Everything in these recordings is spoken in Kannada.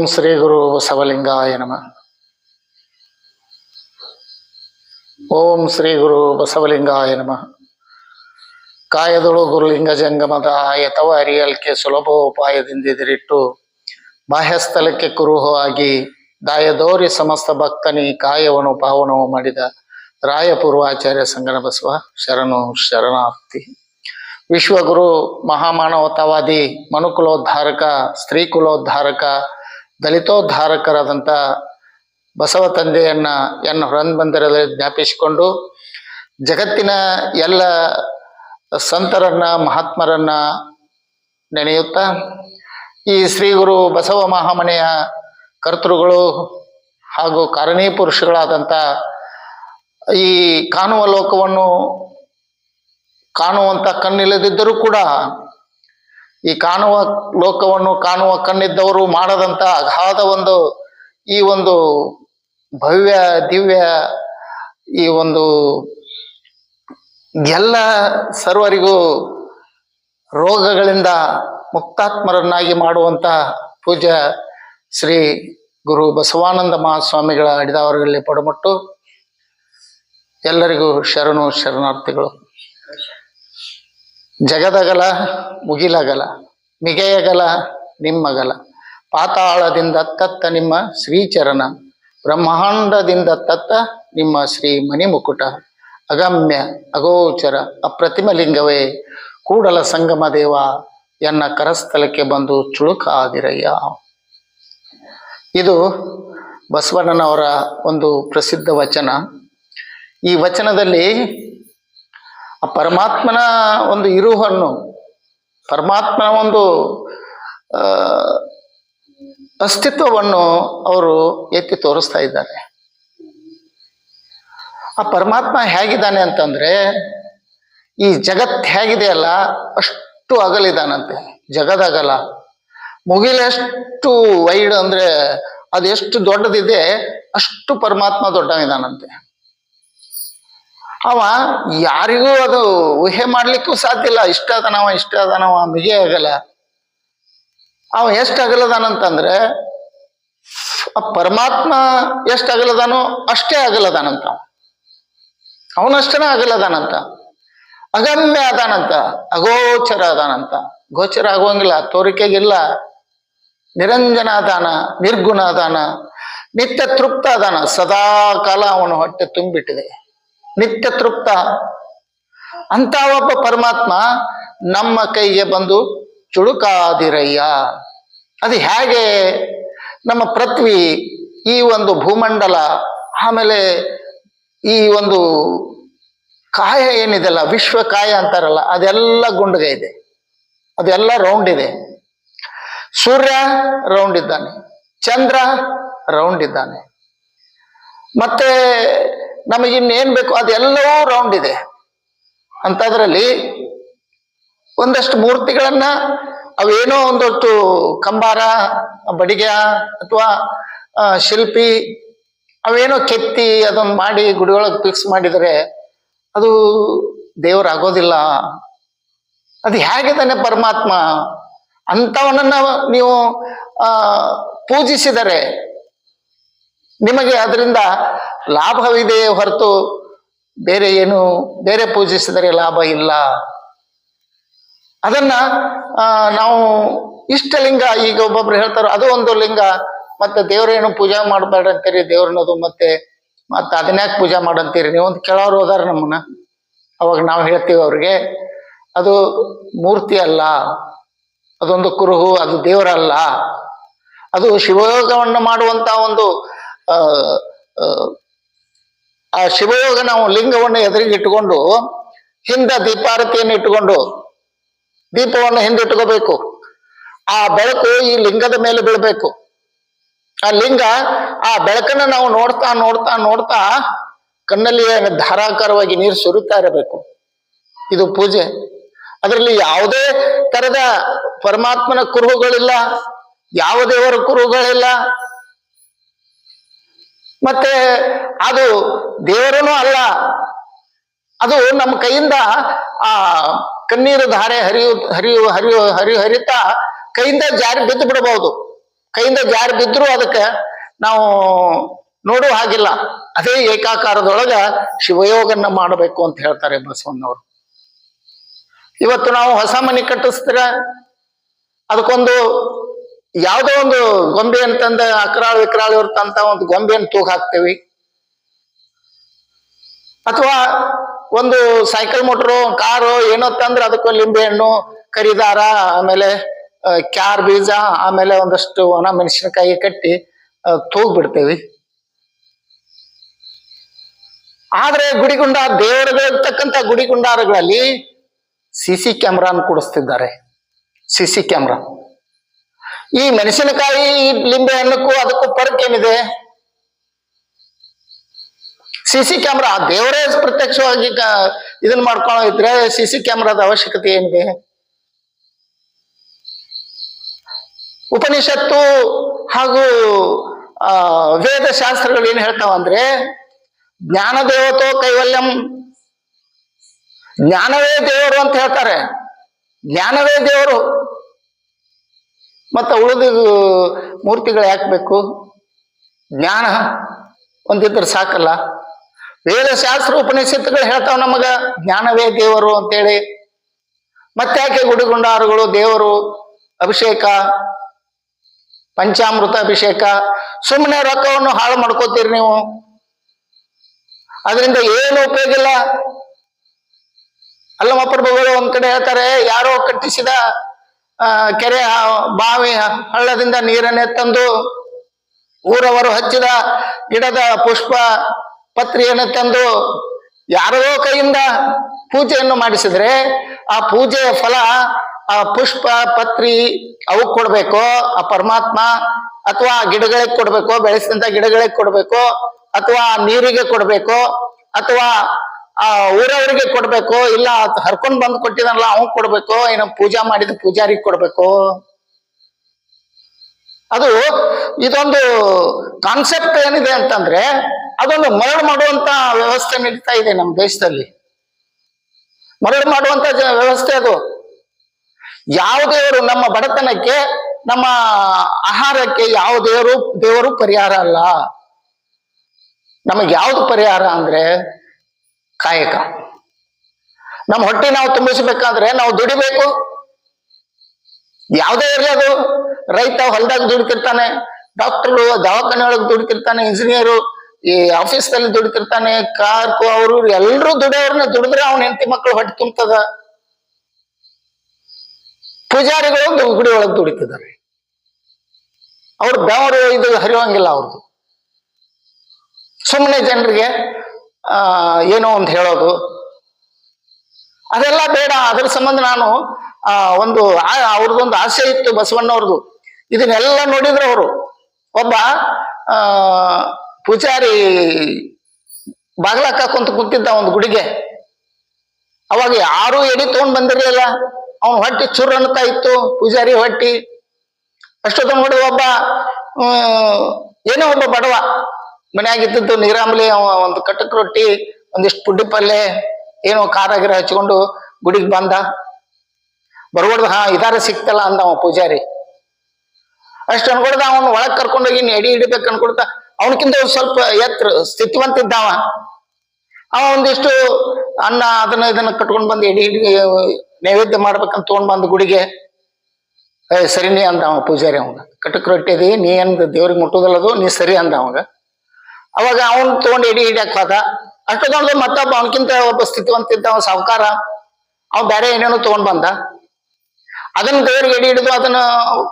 ಓಂ ಶ್ರೀ ಗುರು ಬಸವಲಿಂಗಾಯ ನಮಃ. ಓಂ ಶ್ರೀ ಗುರು ಬಸವಲಿಂಗಾಯ ನಮಃ. ಕಾಯದೊಳು ಗುರುಲಿಂಗ ಜಂಗಮದ ಯಥವ ಅರಿಯಲ್ಕೆ ಸುಲಭೋಪಾಯದಿಂದಿದಿರಿಟ್ಟು ಬಾಹ್ಯಸ್ಥಲಕ್ಕೆ ಕುರುಹವಾಗಿ ದಾಯದೋರಿ ಸಮಸ್ತ ಭಕ್ತನಿ ಕಾಯವನು ಪಾವನವು ಮಾಡಿದ ರಾಯಪೂರ್ವಾಚಾರ್ಯ ಸಂಗನ ಬಸವ ಶರಣು ಶರಣಾರ್ಥಿ. ವಿಶ್ವಗುರು ಮಹಾಮಾನವತಾವಾದಿ ಮನುಕುಲೋದ್ಧಾರಕ ಸ್ತ್ರೀ ಕುಲೋದ್ಧಾರಕ ದಲಿತೋದ್ಧಾರಕರಾದಂಥ ಬಸವ ತಂದೆಯನ್ನ ಎನ್ನು ಹೊರಬಂದರಲ್ಲಿ ಜ್ಞಾಪಿಸಿಕೊಂಡು ಜಗತ್ತಿನ ಎಲ್ಲ ಸಂತರನ್ನ, ಮಹಾತ್ಮರನ್ನ ನೆನೆಯುತ್ತಾ ಈ ಶ್ರೀ ಗುರು ಬಸವ ಮಹಾಮನೆಯ ಕರ್ತೃಗಳು ಹಾಗೂ ಕಾರಣೀ ಪುರುಷಗಳಾದಂಥ ಈ ಕಾಣುವ ಲೋಕವನ್ನು ಕಾಣುವಂಥ ಕಣ್ಣಿಲ್ಲದಿದ್ದರೂ ಕೂಡ ಈ ಕಾಣುವ ಲೋಕವನ್ನು, ಕಾಣುವ ಕಣ್ಣಿದ್ದವರು ಮಾಡದಂತ ಅಗಾಧ ಒಂದು ಈ ಒಂದು ಭವ್ಯ, ದಿವ್ಯ ಈ ಒಂದು ಎಲ್ಲ ಸರ್ವರಿಗೂ ರೋಗಗಳಿಂದ ಮುಕ್ತಾತ್ಮರನ್ನಾಗಿ ಮಾಡುವಂತ ಪೂಜೆ ಶ್ರೀ ಗುರು ಬಸವಾನಂದ ಮಹಾಸ್ವಾಮಿಗಳ ಅಡಿದಾವರಗಳಲ್ಲಿ ಪಡಮಟ್ಟು. ಎಲ್ಲರಿಗೂ ಶರಣು, ಶರಣಾರ್ಥಿಗಳು. ಜಗದಗಲ ಮುಗಿಲಗಲ, ಮಿಗೆಯಗಲ ನಿಮ್ಮಗಲ. ಪಾತಾಳದಿಂದ ತತ್ತ ನಿಮ್ಮ ಶ್ರೀಚರಣ, ಬ್ರಹ್ಮಾಂಡದಿಂದ ತತ್ತ ನಿಮ್ಮ ಶ್ರೀ ಮಣಿಮುಕುಟ. ಅಗಮ್ಯ, ಅಗೋಚರ ಅಪ್ರತಿಮ ಲಿಂಗವೇ ಕೂಡಲ ಸಂಗಮ ದೇವ, ಎನ್ನ ಕರಸ್ಥಲಕ್ಕೆ ಬಂದು ಚುಳುಕಾದಿರಯ್ಯ. ಇದು ಬಸವಣ್ಣನವರ ಒಂದು ಪ್ರಸಿದ್ಧ ವಚನ. ಈ ವಚನದಲ್ಲಿ ಆ ಪರಮಾತ್ಮನ ಒಂದು ಇರುಹನ್ನು ಪರಮಾತ್ಮನ ಒಂದು ಅಸ್ತಿತ್ವವನ್ನು ಅವರು ಎತ್ತಿ ತೋರಿಸ್ತಾ ಇದ್ದಾರೆ. ಆ ಪರಮಾತ್ಮ ಹೇಗಿದ್ದಾನೆ ಅಂತಂದ್ರೆ, ಈ ಜಗತ್ ಹೇಗಿದೆಯಲ್ಲ ಅಷ್ಟು ಅಗಲಿದಾನಂತೆ ಜಗದಗಲ. ಮುಗಿಲೆಷ್ಟು ವೈಡ್ ಅಂದ್ರೆ, ಅದೆಷ್ಟು ದೊಡ್ಡದಿದೆ, ಅಷ್ಟು ಪರಮಾತ್ಮ ದೊಡ್ಡವಿದಾನಂತೆ ಅವ ಯಾರಿಗೂ ಅದು ಊಹೆ ಮಾಡ್ಲಿಕ್ಕೂ ಸಾಧ್ಯ ಇಲ್ಲ. ಇಷ್ಟ ಅದನವ ಇಷ್ಟ ಅದನವ ಮಿಗೆ ಆಗಲ್ಲ. ಅವ ಎಷ್ಟು ಅಗಲದಾನಂತಂದ್ರೆ ಆ ಪರಮಾತ್ಮ ಎಷ್ಟು ಅಗಲದಾನೋ ಅಷ್ಟೇ ಅಗಲದಾನಂತ ಅವನಷ್ಟನ ಅಗಲದಾನಂತ ಅಗಮ್ಯ ಅದಾನಂತ ಅಗೋಚರ ಅದಾನಂತ ಗೋಚರ ಆಗುವಂಗಿಲ್ಲ, ತೋರಿಕೆಗಿಲ್ಲ. ನಿರಂಜನ ಅದಾನ ನಿರ್ಗುಣ ಅದಾನ ನಿತ್ಯ ತೃಪ್ತ ಅದಾನ ಸದಾ ಕಾಲ ಅವನು ಹೊಟ್ಟೆ ತುಂಬಿಟ್ಟಿದೆ. ನಿತ್ಯ ತೃಪ್ತ. ಅಂತ ಒಬ್ಬ ಪರಮಾತ್ಮ ನಮ್ಮ ಕೈಗೆ ಬಂದು ಚುಳುಕಾದಿರಯ್ಯ. ಅದು ಹೇಗೆ? ನಮ್ಮ ಪೃಥ್ವಿ ಈ ಒಂದು ಭೂಮಂಡಲ, ಆಮೇಲೆ ಈ ಒಂದು ಕಾಯ ಏನಿದೆಲ್ಲ, ವಿಶ್ವ ಕಾಯ ಅಂತಾರಲ್ಲ, ಅದೆಲ್ಲ ಗುಂಡಗ ಇದೆ. ಅದೆಲ್ಲ ರೌಂಡ್ ಇದೆ. ಸೂರ್ಯ ರೌಂಡ್ ಇದ್ದಾನೆ. ಚಂದ್ರ ರೌಂಡ್ ಇದ್ದಾನೆ. ಮತ್ತೆ ನಮಗಿನ್ನೇನ್ ಬೇಕು ಅದೆಲ್ಲವೂ ರೌಂಡ್ ಇದೆ. ಅಂತದ್ರಲ್ಲಿ ಒಂದಷ್ಟು ಮೂರ್ತಿಗಳನ್ನ ಅವೇನೋ ಒಂದೊತ್ತು ಕಂಬಾರ, ಬಡಿಗೆ ಅಥವಾ ಶಿಲ್ಪಿ, ಅವೇನೋ ಕೆತ್ತಿ ಅದನ್ನ ಮಾಡಿ ಗುಡಿಯೊಳಗೆ ಫಿಕ್ಸ್ ಮಾಡಿದರೆ ಅದು ದೇವರಾಗೋದಿಲ್ಲ. ಅದು ಹೇಗಿದ್ದಾನೆ ಪರಮಾತ್ಮ ಅಂಥವನನ್ನ ನೀವು ಪೂಜಿಸಿದರೆ ನಿಮಗೆ ಅದರಿಂದ ಲಾಭವಿದೆ ಹೊರತು ಬೇರೆ ಏನು, ಬೇರೆ ಪೂಜಿಸಿದರೆ ಲಾಭ ಇಲ್ಲ. ಅದನ್ನ ನಾವು ಇಷ್ಟ ಲಿಂಗ, ಈಗ ಒಬ್ಬೊಬ್ರು ಹೇಳ್ತಾರ ಅದು ಒಂದು ಲಿಂಗ, ಮತ್ತೆ ದೇವರೇನು ಪೂಜೆ ಮಾಡಬೇಡ ಅಂತೀರಿ ದೇವ್ರನ್ನೋದು ಮತ್ತೆ ಮತ್ತೆ ಅದನ್ಯಾಕೆ ಪೂಜೆ ಮಾಡಂತೀರಿ? ನೀವು ಒಂದು ಕೆಳವ್ರು ಹೋದಾರ ನಮ್ಮನ್ನ. ಅವಾಗ ನಾವು ಹೇಳ್ತೀವಿ ಅವ್ರಿಗೆ, ಅದು ಮೂರ್ತಿ ಅಲ್ಲ, ಅದೊಂದು ಕುರುಹು, ಅದು ದೇವರಲ್ಲ. ಅದು ಶಿವಯೋಗವನ್ನು ಮಾಡುವಂತ ಒಂದು ಆ, ಶಿವಯೋಗ ನಾವು ಲಿಂಗವನ್ನು ಎದುರಿಗೆ ಇಟ್ಟುಕೊಂಡು ಹಿಂದ ದೀಪಾರತಿಯನ್ನು ಇಟ್ಟುಕೊಂಡು ದೀಪವನ್ನು ಹಿಂದಿಟ್ಕೋಬೇಕು ಆ ಬೆಳಕು ಈ ಲಿಂಗದ ಮೇಲೆ ಬೀಳ್ಬೇಕು. ಆ ಲಿಂಗ ಆ ಬೆಳಕನ್ನು ನಾವು ನೋಡ್ತಾ ನೋಡ್ತಾ ನೋಡ್ತಾ ಕಣ್ಣಲ್ಲಿ ಧಾರಾಕಾರವಾಗಿ ನೀರು ಸುರಿತಾ ಇರಬೇಕು. ಇದು ಪೂಜೆ. ಅದರಲ್ಲಿ ಯಾವುದೇ ತರದ ಪರಮಾತ್ಮನ ಕುರುಹುಗಳಿಲ್ಲ ಯಾವ ದೇವರ ಕುರುಹುಗಳಿಲ್ಲ ಮತ್ತೆ ಅದು ದೇವರನು ಅಲ್ಲ. ಅದು ನಮ್ಮ ಕೈಯಿಂದ, ಆ, ಕಣ್ಣೀರು ಧಾರೆ ಹರಿಯು ಹರಿಯು ಹರಿಯು ಹರಿ ಹರಿತಾ ಕೈಯಿಂದ ಜಾರಿ ಬಿದ್ದು ಬಿಡಬಹುದು. ಕೈಯಿಂದ ಜಾರಿ ಬಿದ್ರು ಅದಕ್ಕೆ ನಾವು ನೋಡುವ ಹಾಗಿಲ್ಲ. ಅದೇ ಏಕಾಕಾರದೊಳಗ ಶಿವಯೋಗನ್ನ ಮಾಡಬೇಕು ಅಂತ ಹೇಳ್ತಾರೆ ಬಸವಣ್ಣವರು. ಇವತ್ತು ನಾವು ಹೊಸ ಮನೆ ಕಟ್ಟಿಸ್ತೀರ? ಅದಕ್ಕೊಂದು ಯಾವುದೋ ಒಂದು ಗೊಂಬೆ ಅಂತಂದ ಅಕ್ರಾಳ್ ವಿಕ್ರಾಳ ಇರ್ತಂತ ಒಂದು ಗೊಂಬೆಯನ್ನು ತೂಗ ಹಾಕ್ತೇವಿ. ಅಥವಾ ಒಂದು ಸೈಕಲ್ ಮೋಟ್ರು, ಕಾರು ಏನೋ ತಂದ್ರೆ ಅದಕ್ಕೆ ಲಿಂಬೆ ಹಣ್ಣು, ಕರಿದಾರ, ಆಮೇಲೆ ಕ್ಯಾರ್ ಬೀಜ, ಆಮೇಲೆ ಒಂದಷ್ಟು ಒಣ ಮೆಣಸಿನಕಾಯಿ ಕಟ್ಟಿ ತೂಗ್ ಬಿಡ್ತೇವಿ. ಆದ್ರೆ ಗುಡಿಗುಂಡ ದೇವರಗಳಿರ್ತಕ್ಕಂಥ ಗುಡಿಗುಂಡಾರಗಳಲ್ಲಿ ಸಿ ಸಿ ಕ್ಯಾಮ್ರಾನ್ ಕೊಡಿಸ್ತಿದ್ದಾರೆ. C C camera. ಈ ಮೆಣಸಿನಕಾಯಿ ಲಿಂಬೆ ಹಣ್ಣಕ್ಕೂ ಅದಕ್ಕೂ ಫರ್ಕ್ ಏನಿದೆ? ಸಿ ಸಿ ಕ್ಯಾಮ್ರಾ ದೇವರೇ ಪ್ರತ್ಯಕ್ಷವಾಗಿ ಇದನ್ನ ಮಾಡ್ಕೊಳ್ಳೋ ಇದ್ರೆ ಸಿ ಸಿ ಕ್ಯಾಮ್ರಾದ ಅವಶ್ಯಕತೆ ಏನಿದೆ? ಉಪನಿಷತ್ತು ಹಾಗೂ ವೇದ ಶಾಸ್ತ್ರಗಳು ಏನ್ ಹೇಳ್ತಾವ ಅಂದ್ರೆ ಜ್ಞಾನ ದೇವತೋ ಕೈವಲ್ಯಂ. ಜ್ಞಾನವೇ ದೇವರು ಅಂತ ಹೇಳ್ತಾರೆ. ಜ್ಞಾನವೇ ದೇವರು. ಮತ್ತೆ ಉಳಿದ ಮೂರ್ತಿಗಳು ಯಾಕೆ ಬೇಕು? ಜ್ಞಾನ ಒಂದಿದ್ರೆ ಸಾಕಲ್ಲ. ವೇದಶಾಸ್ತ್ರ ಉಪನಿಷತ್ತುಗಳು ಹೇಳ್ತಾವ ನಮಗ, ಜ್ಞಾನವೇ ದೇವರು ಅಂತೇಳಿ. ಮತ್ತಾಕೆ ಗುಡಿಗುಂಡಾರುಗಳು ದೇವರು? ಅಭಿಷೇಕ, ಪಂಚಾಮೃತ ಅಭಿಷೇಕ ಸುಮ್ಮನೆ ರೊಕ್ಕವನ್ನು ಹಾಳು ಮಾಡ್ಕೋತೀರಿ ನೀವು. ಅದರಿಂದ ಏನು ಉಪಯೋಗ ಇಲ್ಲ? ಅಲ್ಲಮ್ಮ ಪ್ರಭುಗಳು ಒಂದ್ ಕಡೆ ಹೇಳ್ತಾರೆ, ಯಾರೋ ಕಟ್ಟಿಸಿದ ಕೆರೆ ಬಾವಿ, ಹಳ್ಳದಿಂದ ನೀರನ್ನೇ ತಂದು ಊರವರು ಹಚ್ಚಿದ ಗಿಡದ ಪುಷ್ಪ ಪತ್ರಿಯನ್ನು ತಂದು ಯಾರೋ ಕೈಯಿಂದ ಪೂಜೆಯನ್ನು ಮಾಡಿಸಿದ್ರೆ ಆ ಪೂಜೆಯ ಫಲ, ಆ ಪುಷ್ಪ, ಪತ್ರಿ ಅವು ಕೊಡ್ಬೇಕು, ಆ ಪರಮಾತ್ಮ ಅಥವಾ ಗಿಡಗಳಿಗೆ ಕೊಡ್ಬೇಕು, ಬೆಳೆಸಿದಂತ ಗಿಡಗಳಿಗೆ ಕೊಡ್ಬೇಕು, ಅಥವಾ ನೀರಿಗೆ ಕೊಡ್ಬೇಕು, ಅಥವಾ ಆ, ಊರವರಿಗೆ ಕೊಡ್ಬೇಕು, ಇಲ್ಲ ಹರ್ಕೊಂಡ್ ಬಂದ್ ಕೊಟ್ಟಿದನಲ್ಲ ಅವ್ ಕೊಡ್ಬೇಕು, ಏನೋ ಪೂಜಾ ಮಾಡಿದ ಪೂಜಾರಿಗೆ ಕೊಡ್ಬೇಕು. ಅದು ಇದೊಂದು ಕಾನ್ಸೆಪ್ಟ್ ಏನಿದೆ ಅಂತಂದ್ರೆ, ಅದೊಂದು ಮರಳು ಮಾಡುವಂತ ವ್ಯವಸ್ಥೆ ನಡೀತಾ ಇದೆ ನಮ್ಮ ದೇಶದಲ್ಲಿ. ಮರಳು ಮಾಡುವಂತ ವ್ಯವಸ್ಥೆ ಅದು. ಯಾವ ದೇವರು, ನಮ್ಮ ಬಡತನಕ್ಕೆ, ನಮ್ಮ ಆಹಾರಕ್ಕೆ ಯಾವ ದೇವರು ದೇವರು ಪರಿಹಾರ ಅಲ್ಲ. ನಮಗೆ ಯಾವ್ದು ಪರಿಹಾರ ಅಂದ್ರೆ ಕಾಯಕ. ನಮ್ಮ ಹೊಟ್ಟೆ ನಾವು ತುಂಬಿಸಬೇಕಾದ್ರೆ ನಾವು ದುಡಿಬೇಕು. ಯಾವುದೇ ಇರಲಿ ಅದು. ರೈತ ಹೊಲದಾಗ ದುಡಿತಿರ್ತಾನೆ ಡಾಕ್ಟರ್ಗಳು ದವಾಖಾನೆ ಒಳಗೆ ದುಡಿತಿರ್ತಾನೆ ಇಂಜಿನಿಯರು ಈ ಆಫೀಸ್ದಲ್ಲಿ ದುಡಿತಿರ್ತಾನೆ ಕಾರ್ಕು ಅವರು ಎಲ್ಲರೂ ದುಡಿಯೋರ್ನ ದುಡಿದ್ರೆ ಅವನ ಹೆಂಡತಿ ಮಕ್ಕಳು ಹೊಟ್ಟೆ ತುಂಬತದ. ಪೂಜಾರಿಗಳು ಗುಡಿ ಒಳಗೆ ದುಡಿತಿದ್ದಾರೆ. ಅವ್ರ ಬೆವರು ಇದು ಹರಿಯೋಂಗಿಲ್ಲ ಅವ್ರದ್ದು ಸುಮ್ಮನೆ ಜನರಿಗೆ ಆ, ಏನೋ ಒಂದು ಹೇಳೋದು. ಅದೆಲ್ಲ ಬೇಡ. ಅದ್ರ ಸಂಬಂಧ ನಾನು, ಆ, ಒಂದು ಅವ್ರದ್ದೊಂದು ಆಸೆ ಇತ್ತು ಬಸವಣ್ಣವ್ರದ್ದು ಇದನ್ನೆಲ್ಲ ನೋಡಿದ್ರು ಅವರು. ಒಬ್ಬ ಪೂಜಾರಿ ಬಾಗ್ಲಾಕ ಕುಂತ ಕುಂತಿದ್ದ ಒಂದು ಗುಡಿಗೆ. ಅವಾಗ ಯಾರು ಎಡಿ ತಗೊಂಡ್ ಬಂದಿರ್ಲಿಲ್ಲ. ಅವನ್ ಹೊಟ್ಟಿ ಚುರ್ ಅನ್ತಾ ಇತ್ತು, ಪೂಜಾರಿ ಹೊಟ್ಟಿ. ಅಷ್ಟೊತ್ತ ನೋಡಿ ಒಬ್ಬ ಏನೋ ಒಬ್ಬ ಬಡವ. ಮನ್ಯಾಗ ಇದ್ದದ್ದು ನೀರಾಮಲಿ ಒಂದು ಕಟಕ್ ರೊಟ್ಟಿ, ಒಂದಿಷ್ಟು ಪುಡ್ಡಿ ಪಲ್ಲೆ ಏನೋ ಖಾರ ಗಿರ ಹಚ್ಕೊಂಡು ಗುಡಿಗೆ ಬಂದ. ಬರ್ಬಾರ್ದು ಹಾ, ಇದಾರ ಸಿಕ್ತಲ್ಲ ಅಂದ ಅವ ಪೂಜಾರಿ. ಅಷ್ಟು ಅನ್ಕೊಡ್ದ ಅವನ್ ಒಳಗ್ ಕರ್ಕೊಂಡೋಗಿ ಎಡಿ ಹಿಡಿಬೇಕು ಅನ್ಕೊಡ್ತಾ ಅವನಕ್ಕಿಂತ ಸ್ವಲ್ಪ ಎತ್ತರ ಸ್ಥಿತಿವಂತ ಇದ್ದಾವ ಅವ ಒಂದಿಷ್ಟು ಅನ್ನ ಅದನ್ನ ಇದನ್ನ ಕಟ್ಕೊಂಡ್ ಬಂದು ಎಡಿ ಹಿಡಿ ನೈವೇದ್ಯ ಮಾಡ್ಬೇಕಂತ ತಗೊಂಡ್ ಬಂದು ಗುಡಿಗೆ. ಸರಿನೇ ಅಂದ ಅವ ಪೂಜಾರಿ ಅವಂಗ ಕಟಕ್ ರೊಟ್ಟಿ ಅದಿ, ನೀ ಏನ್ ದೇವ್ರಿಗೆ ಮುಟ್ಟುದಲ್ಲದು, ನೀ ಸರಿ ಅಂದ ಅವಾಗ. ಅವಾಗ ಅವನ್ ತಗೊಂಡ್ ಎಡಿ ಹಿಡಿಯಕ್ ಹೋದ. ಅಷ್ಟು ತಗೊಂಡು ಮತ್ತೊಬ್ಬ ಅವನಕ್ಕಿಂತ ಒಬ್ಬ ಸ್ಥಿತಿವಂತ ಇದ್ದ ಅವ ಸಾವುಕಾರ. ಅವ್ ಬೇರೆ ಏನೇನೋ ತಗೊಂಡ್ ಬಂದ. ಅದನ್ನ ದೇವ್ರಿಗೆ ಎಡಿ ಹಿಡಿದು ಅದನ್ನ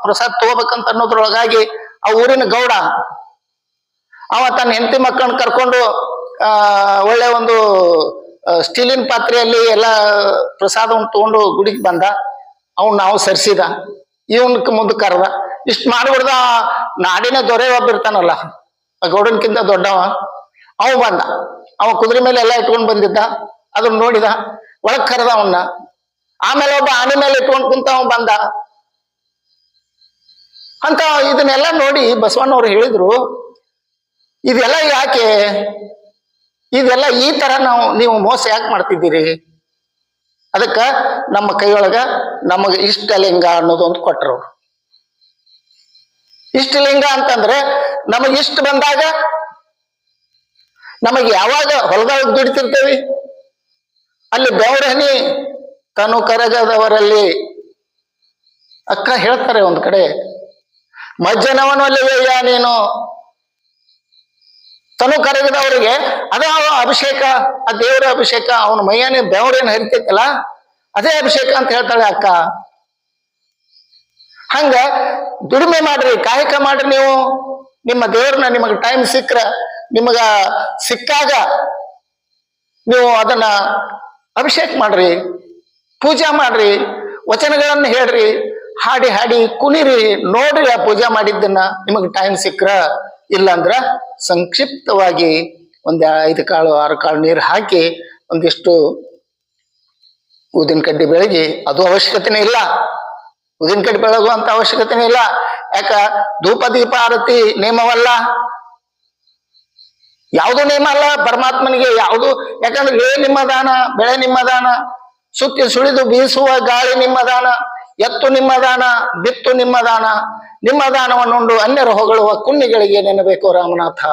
ಪ್ರಸಾದ್ ತಗೋಬೇಕಂತ ಅನ್ನೋದ್ರೊಳಗಾಗಿ ಆ ಊರಿನ ಗೌಡ, ಅವ ತನ್ನ ಹೆಂಡತಿ ಮಕ್ಕಳನ್ನ ಕರ್ಕೊಂಡು, ಆ, ಒಳ್ಳೆ ಒಂದು ಸ್ಟೀಲಿನ ಪಾತ್ರೆಯಲ್ಲಿ ಎಲ್ಲ ಪ್ರಸಾದವನ್ನು ತಗೊಂಡು ಗುಡಿಗೆ ಬಂದ. ಅವನ್ ನಾವು ಸರಿಸಿದ. ಇವನ್ ಮುಂದೆ ಕರೆದ. ಇಷ್ಟು ಮಾಡ್ಬಿಡ್ದ ನಾಡಿನ ದೊರೆ ಒಬ್ಬ ಇರ್ತಾನಲ್ಲ. ಆ ಗೌಡನ್ಕಿಂತ ದೊಡ್ಡವ. ಅವ ಬಂದ. ಅವ ಕುದುರೆ ಮೇಲೆ ಎಲ್ಲ ಇಟ್ಕೊಂಡು ಬಂದಿದ್ದ. ಅದನ್ನ ನೋಡಿದ. ಒಳಗ್ ಕರೆದ ಅವನ್ನ ಆಮೇಲೆ ಒಬ್ಬ ಆನೆ ಮೇಲೆ ಇಟ್ಕೊಂಡು ಕುಂತ ಅವ ಬಂದ. ಅಂತ ಇದನ್ನೆಲ್ಲ ನೋಡಿ ಬಸವಣ್ಣವ್ರು ಹೇಳಿದ್ರು, ಇದೆಲ್ಲ ಯಾಕೆ? ಇದೆಲ್ಲ ಈ ತರ ನಾವು, ನೀವು ಮೋಸ ಯಾಕೆ ಮಾಡ್ತಿದ್ದೀರಿ? ಅದಕ್ಕ ನಮ್ಮ ಕೈಯೊಳಗ ನಮಗೆ ಇಷ್ಟ ಲಿಂಗ ಅನ್ನೋದು ಒಂದು ಕೊಟ್ರು. ಅವ್ರು ಇಷ್ಟಲಿಂಗ ಅಂತಂದ್ರೆ ನಮಗೆ ಇಷ್ಟ ಬಂದಾಗ ನಮಗೆ ಯಾವಾಗ ಹೊಲದಾಗ ದುಡಿತಿರ್ತೇವಿ? ಅಲ್ಲಿ ಬೆವರಹನಿ ತನು ಕರಗದವರಲ್ಲಿ ಅಕ್ಕ ಹೇಳ್ತಾರೆ ಒಂದ್ ಕಡೆ ಮಜ್ಜನವನಲ್ಲಿವೆಯ ನೀನು. ತನು ಕರಗದವರಿಗೆ ಅದ ಅಭಿಷೇಕ, ಆ ದೇವರ ಅಭಿಷೇಕ, ಅವನ ಮೈಯನೇ ಬೆವರೇನು ಹರಿತೈತಲ್ಲ, ಅದೇ ಅಭಿಷೇಕ ಅಂತ ಹೇಳ್ತಾಳೆ ಅಕ್ಕ. ಹಂಗ ದುಡಿಮೆ ಮಾಡ್ರಿ, ಕಾಯಕ ಮಾಡ್ರಿ ನೀವು. ನಿಮ್ಮ ದೇವ್ರನ್ನ ನಿಮಗೆ ಟೈಮ್ ಸಿಕ್ಕ್ರ, ನಿಮಗ ಸಿಕ್ಕಾಗ ನೀವು ಅದನ್ನ ಅಭಿಷೇಕ ಮಾಡ್ರಿ, ಪೂಜಾ ಮಾಡ್ರಿ, ವಚನಗಳನ್ನ ಹೇಳ್ರಿ, ಹಾಡಿ ಹಾಡಿ ಕುಣಿರಿ, ನೋಡ್ರಿ ಆ ಪೂಜಾ ಮಾಡಿದ್ದನ್ನ ನಿಮಗೆ ಟೈಮ್ ಸಿಕ್ಕ್ರ. ಇಲ್ಲಾಂದ್ರ ಸಂಕ್ಷಿಪ್ತವಾಗಿ ಒಂದ್ ಐದು ಕಾಳು, ಆರು ಕಾಳು ನೀರು ಹಾಕಿ ಒಂದಿಷ್ಟು ಊದಿನ ಕಡ್ಡಿ ಬೆಳಗಿ, ಅದು ಅವಶ್ಯಕತೆನೇ ಇಲ್ಲ. ಉದಿನ ಕಡ್ಡಿ ಬೆಳಗುವಂತ ಅವಶ್ಯಕತೆನೇ ಇಲ್ಲ. ಯಾಕ? ಧೂಪ, ದೀಪ, ಆರತಿ ನೇಮವಲ್ಲ ಯಾವುದು ನೇಮ ಅಲ್ಲ? ಪರಮಾತ್ಮನಿಗೆ ಯಾವುದು? ಯಾಕಂದ್ರೆ ಏ ನಿಮ್ಮ ದಾನ ಬೆಳೆ ನಿಮ್ಮ ದಾನ ಸುತ್ತಿ ಸುಳಿದು ಬೀಸುವ ಗಾಳಿ ನಿಮ್ಮ ದಾನ ಎತ್ತು ನಿಮ್ಮ ದಾನ ಬಿತ್ತು ನಿಮ್ಮ ದಾನ ನಿಮ್ಮ ದಾನವನ್ನುಂಡು ಅನ್ಯರು ಹೊಗಳುವ ಕುಣ್ಣಿಗಳಿಗೆ ನೆನಬೇಕು ರಾಮನಾಥ.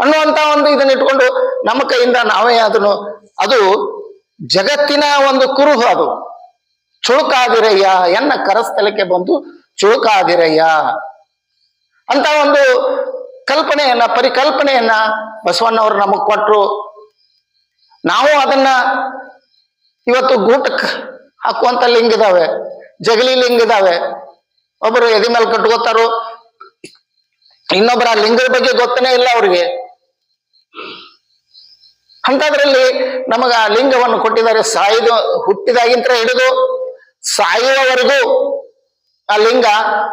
ಅನ್ನುವಂತ ಒಂದು ಇದನ್ನ ಇಟ್ಕೊಂಡು ನಮ್ಮ ಕೈಯಿಂದ ನಾವೇ ಅದನ್ನು ಅದು ಜಗತ್ತಿನ ಒಂದು ಕುರುಹು ಅದು. ಚುಳುಕಾದಿರಯ್ಯ ಎನ್ನ ಕರಸ್ಥಲಕ್ಕೆ ಬಂದು ಚುಳುಕಾದಿರಯ್ಯ ಅಂತ ಒಂದು ಕಲ್ಪನೆಯನ್ನ, ಪರಿಕಲ್ಪನೆಯನ್ನ ಬಸವಣ್ಣವರು ನಮಗ್ ಕೊಟ್ರು. ನಾವು ಅದನ್ನ ಇವತ್ತು ಗೂಟಕ್ ಹಾಕುವಂತ ಲಿಂಗ ಇದಾವೆ, ಜಗಲಿ ಲಿಂಗ ಇದಾವೆ. ಒಬ್ಬರು ಎದೆ ಮೇಲೆ ಕಟ್ಕೋತಾರು ಇನ್ನೊಬ್ಬರ ಲಿಂಗದ ಬಗ್ಗೆ ಗೊತ್ತನೇ ಇಲ್ಲ ಅವ್ರಿಗೆ. ಅಂತದ್ರಲ್ಲಿ ನಮಗ ಆ ಲಿಂಗವನ್ನು ಕೊಟ್ಟಿದ್ದಾರೆ, ಸಾಯಿದು ಹುಟ್ಟಿದಾಗಿಂತ ಹಿಡಿದು ಸಾಯುವವರೆಗೂ ಆ ಲಿಂಗ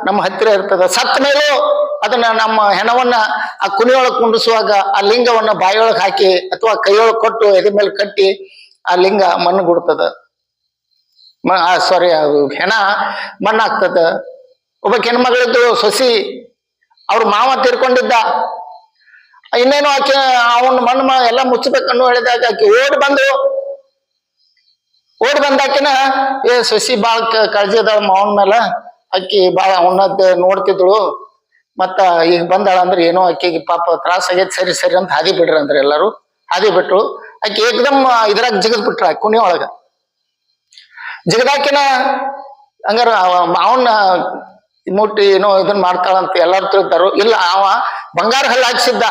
ನಮ್ಮ ಹತ್ತಿರ ಇರ್ತದ. ಸತ್ತ ಮೇಲೂ ಅದನ್ನ ನಮ್ಮ ಹೆಣವನ್ನ ಆ ಕುಣಿಯೊಳಗೆ ಕುಂಡಿಸುವಾಗ ಆ ಲಿಂಗವನ್ನ ಬಾಯಿಯೊಳಗೆ ಹಾಕಿ ಅಥವಾ ಕೈಯೊಳಗೆ ಕೊಟ್ಟು ಎದೆ ಮೇಲೆ ಕಟ್ಟಿ ಆ ಲಿಂಗ ಮಣ್ಣು ಗುಡ್ತದ ಮ ಸಾರಿ ಹೆಣ ಮಣ್ಣಾಗ್ತದ. ಒಬ್ಬ ಹೆಣ್ಮಗಳಿದ್ದು ಸೊಸಿ, ಅವ್ರ ಮಾವ ತೀರ್ಕೊಂಡಿದ್ದ. ಇನ್ನೇನು ಆಕೆ, ಅವನ್ ಮಣ್ಣು ಎಲ್ಲ ಮುಚ್ಚಬೇಕನ್ನು ಹೇಳಿದಾಗ ಆಕೆ ಓಡಿ ಬಂದು ಓಡಿ ಬಂದಾಕಿನ, ಏ ಸಸಿ ಬಾಳ ಕಾಳಜಿ ಅದಾಳ ಮಾವನ ಮೇಲೆ ಅಕ್ಕಿ ಬಾಳ ಅವನದ್ ನೋಡ್ತಿದ್ಳು. ಮತ್ತ ಈಗ ಬಂದಾಳ ಅಂದ್ರೆ ಏನೋ ಅಕ್ಕಿಗೆ ಪಾಪ ತ್ರಾಸ ಆಗೈತಿ, ಸರಿ ಸರಿ ಅಂತ ಹಾದಿ ಬಿಡ್ರಿ ಅಂದ್ರೆ ಎಲ್ಲಾರು. ಹಾದಿ ಬಿಟ್ರು. ಆಕೆ ಏಕದಮ್ ಇದ್ರಾಗ ಜಿಗದ್ ಬಿಟ್ರ ಕುಣಿ ಒಳಗ. ಜಿಗದಾಕಿನ ಹಂಗಾರ ಅವನ್ನ ಮುಟ್ಟಿ ಏನೋ ಇದನ್ನ ಮಾಡ್ತಾಳಂತ ಎಲ್ಲಾರು ತಿಳ್ತಾರು. ಇಲ್ಲ, ಅವ ಬಂಗಾರ ಹಲ್ಲ ಹಾಕ್ಸಿದ್ದ.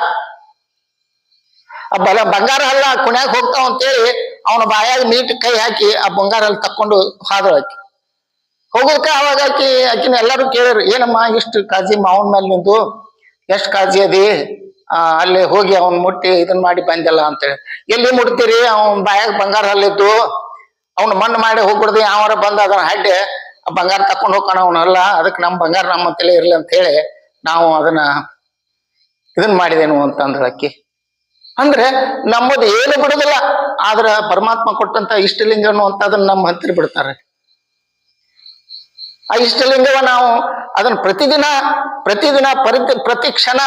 ಆ ಬಲ ಬಂಗಾರ ಹಲ್ಲ ಕುಣ್ಯಾಗ ಹೋಗ್ತಾವ ಅಂತೇಳಿ ಅವನ ಬಾಯಾಗ ನೀಟ್ ಕೈ ಹಾಕಿ ಆ ಬಂಗಾರ ಅಲ್ಲಿ ತಕ್ಕೊಂಡು ಹಾದ್ರು ಆಕಿ. ಹೋಗೋದಕ್ಕ ಅವಾಗ ಆಕಿ, ಆಕಿನ ಎಲ್ಲರೂ ಕೇಳಿದ್ರು, ಏನಮ್ಮ ಇಷ್ಟು ಕಾಜಿ ಮಾವನ ಮೇಲೆ ನಿಂತು ಎಷ್ಟು ಕಾಜಿ ಅದಿ? ಅಲ್ಲಿ ಹೋಗಿ ಅವನ್ ಮುಟ್ಟಿ ಇದನ್ ಮಾಡಿ ಬಂದಲ್ಲ ಅಂತೇಳಿ. ಎಲ್ಲಿ ಮುಟ್ತೀರಿ? ಅವನ್ ಬಾಯಾಗ ಬಂಗಾರ ಅಲ್ಲಿದ್ದು ಅವ್ನ ಮಣ್ಣು ಮಾಡಿ ಹೋಗ್ಬಿಡ್ದು, ಯಾವಾರ ಬಂದ ಅದನ್ನ ಹಡ್ಡೆ, ಆ ಬಂಗಾರ ತಕೊಂಡ್ ಹೋಗೋಣ ಅವನಲ್ಲ ಅದಕ್ಕೆ ನಮ್ಮ ಬಂಗಾರ ನಮ್ಮ ತಲೆ ಇರ್ಲಿ ಅಂತ ಹೇಳಿ ನಾವು ಅದನ್ನ ಇದನ್ ಮಾಡಿದೇನು ಅಂತಂದ್ರೆ ಅಕ್ಕಿ ಅಂದ್ರೆ ನಮ್ಮದು ಏನು ಬಿಡುದಿಲ್ಲ. ಆದ್ರ ಪರಮಾತ್ಮ ಕೊಟ್ಟಂತ ಇಷ್ಟಲಿಂಗ ಅನ್ನುವಂಥದನ್ನ ನಮ್ಮ ಹತ್ತಿರ ಬಿಡ್ತಾರೆ. ಆ ಇಷ್ಟಲಿಂಗವ ನಾವು ಅದನ್ನ ಪ್ರತಿದಿನ ಪ್ರತಿದಿನ ಪ್ರತಿ ಪ್ರತಿ ಕ್ಷಣ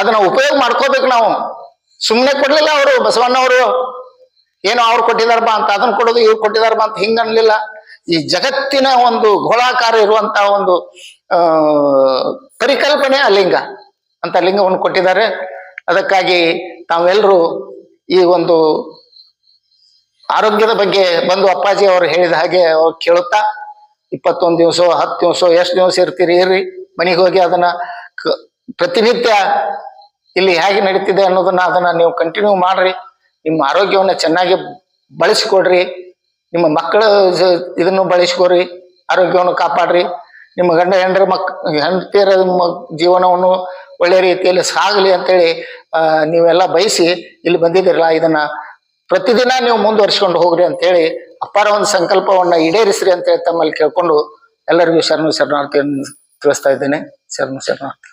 ಅದನ್ನ ಉಪಯೋಗ ಮಾಡ್ಕೋಬೇಕು ನಾವು. ಸುಮ್ಮನೆ ಕೊಡ್ಲಿಲ್ಲ ಅವರು, ಬಸವಣ್ಣವರು, ಏನೋ ಅವ್ರು ಕೊಟ್ಟಿದಾರ ಬಾ ಅಂತ ಅದನ್ನ ಕೊಡೋದು, ಇವ್ರು ಕೊಟ್ಟಿದಾರ ಬಾ ಅಂತ ಹಿಂಗ ಅನ್ಲಿಲ್ಲ. ಈ ಜಗತ್ತಿನ ಒಂದು ಗೋಳಾಕಾರ ಇರುವಂತ ಒಂದು ಪರಿಕಲ್ಪನೆ ಆ ಲಿಂಗ ಅಂತ ಲಿಂಗವನ್ನು ಕೊಟ್ಟಿದ್ದಾರೆ. ಅದಕ್ಕಾಗಿ ತಾವೆಲ್ಲರೂ ಈ ಒಂದು ಆರೋಗ್ಯದ ಬಗ್ಗೆ ಬಂದು ಅಪ್ಪಾಜಿ ಅವರು ಹೇಳಿದ ಹಾಗೆ ಅವ್ರು ಕೇಳುತ್ತಾ, ಇಪ್ಪತ್ತೊಂದು ದಿವಸ, ಹತ್ತು ದಿವಸ, ಎಷ್ಟು ದಿವಸ ಇರ್ತೀರಿ, ಇರ್ರಿ, ಮನೆಗೆ ಹೋಗಿ ಅದನ್ನ ಪ್ರತಿನಿತ್ಯ ಇಲ್ಲಿ ಹೇಗೆ ನಡೀತಿದೆ ಅನ್ನೋದನ್ನ ಅದನ್ನ ನೀವು ಕಂಟಿನ್ಯೂ ಮಾಡ್ರಿ, ನಿಮ್ಮ ಆರೋಗ್ಯವನ್ನ ಚೆನ್ನಾಗಿ ಬಳಸಿಕೊಡ್ರಿ, ನಿಮ್ಮ ಮಕ್ಕಳ ಇದನ್ನು ಬಳಸ್ಕೊರಿ ಆರೋಗ್ಯವನ್ನು ಕಾಪಾಡ್ರಿ. ನಿಮ್ಮ ಗಂಡ ಹೆಂಡ್ರ ಮಕ್, ಹೆಂಡತಿಯರ ಜೀವನವನ್ನು ಒಳ್ಳೆ ರೀತಿಯಲ್ಲಿ ಸಾಗಲಿ ಅಂತೇಳಿ ನೀವೆಲ್ಲ ಬಯಸಿ ಇಲ್ಲಿ ಬಂದಿದ್ದೀರಲ್ಲ, ಇದನ್ನ ಪ್ರತಿದಿನ ನೀವು ಮುಂದುವರಿಸ್ಕೊಂಡು ಹೋಗ್ರಿ ಅಂತೇಳಿ ಅಪಾರ ಒಂದು ಸಂಕಲ್ಪವನ್ನ ಈಡೇರಿಸ್ರಿ ಅಂತೇಳಿ ತಮ್ಮಲ್ಲಿ ಕೇಳ್ಕೊಂಡು ಎಲ್ಲರಿಗೂ ಶರಣು ಶರಣಾರ್ಥಿಯನ್ನು ತಿಳಿಸ್ತಾ ಇದ್ದೇನೆ. ಶರಣು ಶರಣಾರ್ಥಿ.